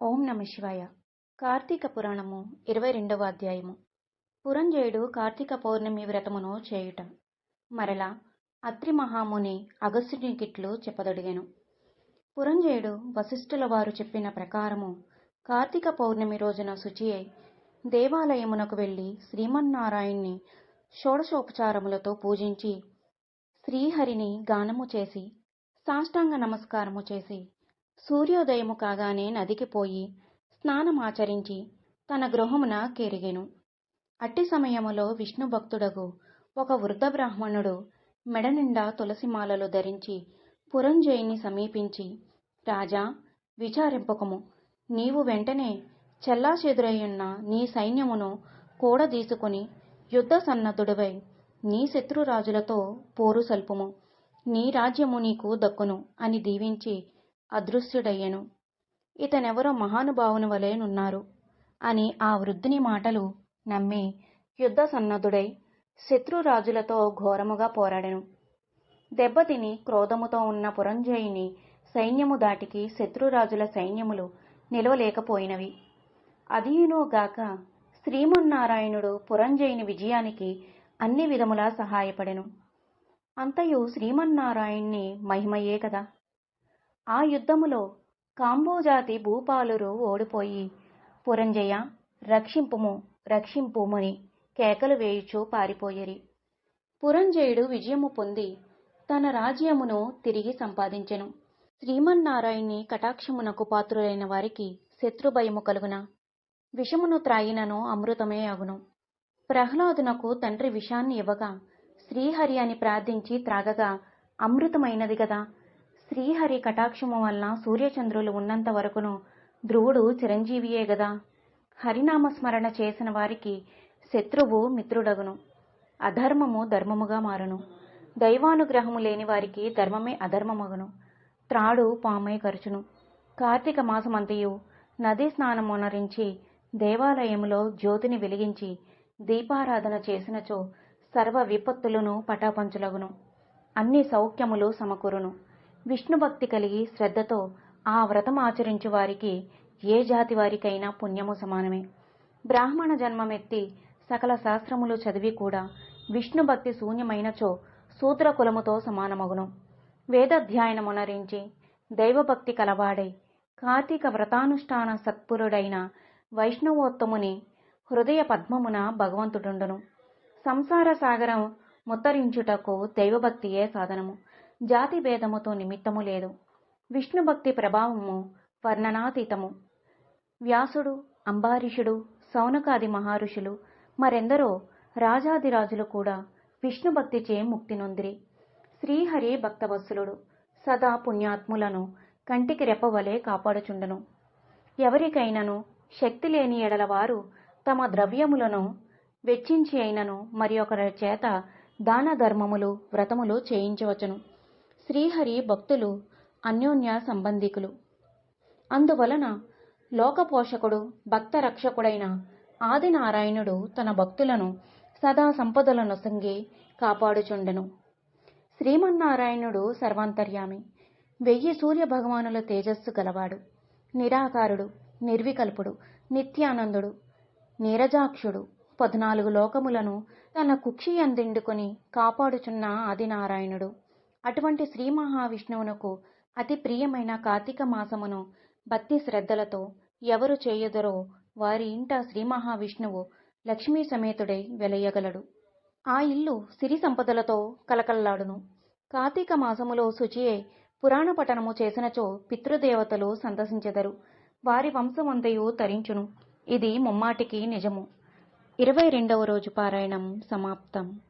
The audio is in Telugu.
ఓం నమ శివాయ. కార్తీక పురాణము ఇరవై రెండవ అధ్యాయము. పురంజయుడు కార్తీక పౌర్ణమి వ్రతమును చేయుట. మరలా అత్రి మహాముని అగస్త్యునికిట్లు చెప్పదొడిగాను. పురంజయుడు వశిష్ఠుల వారు చెప్పిన ప్రకారము కార్తీక పౌర్ణమి రోజున శుచియై దేవాలయమునకు వెళ్ళి శ్రీమన్నారాయణ్ణి షోడశోపచారములతో పూజించి శ్రీహరిని గానము చేసి సాష్టాంగ నమస్కారము చేసి సూర్యోదయము కాగానే నదికి పోయి స్నానమాచరించి తన గృహమున కెరిగెను. అట్టి సమయములో విష్ణు భక్తుడగు ఒక వృద్ధ బ్రాహ్మణుడు మెడ నిండా తులసిమాలలు ధరించి పురంజయుని సమీపించి రాజా విచారింపకము. నీవు వెంటనే చెల్లాచెదురయ్యున్న నీ సైన్యమును కూడదీసుకుని యుద్ధ సన్నద్ధుడివై నీ శత్రురాజులతో పోరు సల్పుము. నీ రాజ్యము నీకు దక్కును అని దీవించి అదృశ్యుడయ్యెను. ఇతనెవరో మహానుభావుని వలెనున్నారు అని ఆ వృద్ధుని మాటలు నమ్మి యుద్ధ సన్నద్ధుడై శత్రురాజులతో ఘోరముగా పోరాడెను. దెబ్బతిని క్రోధముతో ఉన్న పురంజయుని సైన్యము దాటికి శత్రురాజుల సైన్యములు నిలవలేకపోయినవి. అదీనుగాక శ్రీమన్నారాయణుడు పురంజయుని విజయానికి అన్ని విధములా సహాయపడెను. అంతయు శ్రీమన్నారాయణ్ణి మహిమయే కదా. ఆ యుద్ధములో కాంబోజాతి భూపాలురు ఓడిపోయి పురంజయ రక్షింపుము రక్షింపుమని కేకలు వేయుచూ పారిపోయేరి. పురంజయుడు విజయము పొంది తన రాజ్యమును తిరిగి సంపాదించెను. శ్రీమన్నారాయణ్ణి కటాక్షమునకు పాత్రులైన వారికి శత్రుభయము కలుగున. విషమును త్రాయినను అమృతమే అగును. ప్రహ్లాదునకు తండ్రి విషాన్ని ఇవ్వగా శ్రీహరి అని ప్రార్థించి త్రాగగా అమృతమైనది గదా శ్రీహరి కటాక్షము వలన సూర్యచంద్రులు ఉన్నంత వరకును ధ్రువుడు చిరంజీవియే గదా. హరినామస్మరణ చేసిన వారికి శత్రువు మిత్రుడగును. అధర్మము ధర్మముగా మారును. దైవానుగ్రహము లేని వారికి ధర్మమే అధర్మమగును. త్రాడు పామై ఖర్చును కార్తీక మాసమంతయు నదీ స్నానమునరించి దేవాలయములో జ్యోతిని వెలిగించి దీపారాధన చేసినచో సర్వ విపత్తులను పటాపంచులగును. అన్ని సౌఖ్యములు సమకూరును. విష్ణుభక్తి కలిగి శ్రద్ధతో ఆ వ్రతం ఆచరించు వారికి ఏ జాతి వారికైనా పుణ్యము సమానమే. బ్రాహ్మణ జన్మమెత్తి సకల శాస్త్రములు చదివి కూడా విష్ణుభక్తి శూన్యమైనచో శూద్ర కులముతో సమానమగును. వేదాధ్యాయనమునరించి దైవభక్తి కలవాడై కార్తీక వ్రతానుష్ఠాన సత్పురుడైన వైష్ణవోత్తముని హృదయ పద్మమున భగవంతుడుండును. సంసార సాగరం ముత్తరించుటకు దైవభక్తియే సాధనము. జాతి భేదముతో నిమిత్తము లేదు. విష్ణుభక్తి ప్రభావము వర్ణనాతీతము. వ్యాసుడు అంబారీషుడు సౌనకాది మహర్షులు మరెందరో రాజాదిరాజులు కూడా విష్ణుభక్తిచే ముక్తి నొందిరి. శ్రీహరి భక్తవత్సలుడు సదా పుణ్యాత్ములను కంటికి రెప్పవలే కాపాడుచుండను. ఎవరికైనను శక్తి లేని ఎడల వారు తమ ద్రవ్యములను వెచ్చించి అయినను మరి ఒకరి చేత దాన ధర్మములు వ్రతములు చేయించవచ్చును. శ్రీహరి భక్తులు అన్యోన్య సంబంధికులు. అందువలన లోకపోషకుడు భక్త రక్షకుడైన ఆదినారాయణుడు తన భక్తులను సదా సంపదల నొసంగి కాపాడుచుండెను. శ్రీమన్నారాయణుడు సర్వాంతర్యామి. వెయ్యి సూర్య భగవానుల తేజస్సు గలవాడు నిరాకారుడు నిర్వికల్పుడు నిత్యానందుడు నీరజాక్షుడు పద్నాలుగు లోకములను తన కుక్షి అందిండుకొని కాపాడుచున్న ఆదినారాయణుడు. అటువంటి శ్రీ మహావిష్ణువునకు అతి ప్రియమైన కార్తీక మాసమును భక్తి శ్రద్ధలతో ఎవరు చేయుదరో వారి ఇంట శ్రీ మహావిష్ణువు లక్ష్మీ సమేతుడై వెలయగలడు. ఆ ఇల్లు సిరి సంపదలతో కలకల్లాడును. కార్తీక మాసములో శుచియై పురాణ పఠనము చేసినచో పితృదేవతలు సందర్శించెదరు. వారి వంశమంతయు తరించును. ఇది ముమ్మాటికి నిజము. ఇరవై రెండవ రోజు పారాయణం సమాప్తం.